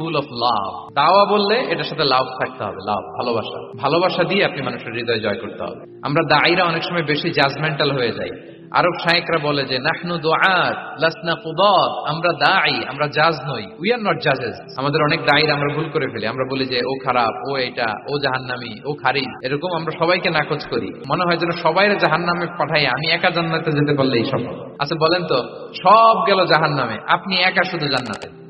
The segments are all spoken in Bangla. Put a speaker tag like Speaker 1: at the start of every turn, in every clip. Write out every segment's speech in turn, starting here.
Speaker 1: ফুল অফ লাভ দাওয়া বললে এটার সাথে লাভ থাকতে হবে লাভ ভালোবাসা। ভালোবাসা দিয়ে আপনি মানুষের হৃদয় জয় করতে হবে। আমরা দায়ীরা অনেক সময় বেশি জাজমেন্টাল হয়ে যাই। আরব শায়েকরা বলে যে, নাহনু দোয়াত লাসনা কুদাত। আমরা দায়ী আমরা জাজ নই। উই আর নট জাজেস আমাদের অনেক দায়ীর আমরা ভুল করে ফেলি। আমরা বলি যে, ও খারাপ, ও এটা, ও জাহান্নামি, ও খারি এরকম আমরা সবাইকে নাকচ করি। মনে হয় যেন সবাই জাহান্নামে পাঠাই, আমি একা জান্নাতে যেতে পারলেই সফল আচ্ছা বলেন তো, সব গেল জাহান্নামে। আপনি একা শুধু জান্নাতে?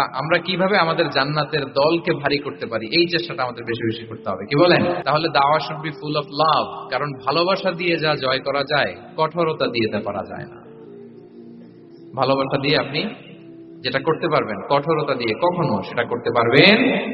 Speaker 1: আমরা কীভাবে আমাদের জান্নাতের দলকে ভারী করতে পারি? এই চেষ্টাটা আমাদের বেশি বেশি করতে হবে। কি বলেন? তাহলে দাওয়া should be full of love কারণ ভালোবাসা দিয়ে যা জয় করা যায়, কঠোরতা দিয়ে তা করা যায় না। ভালোবাসা দিয়ে আপনি যেটা করতে পারবেন, কঠোরতা দিয়ে কখনো সেটা করতে পারবেন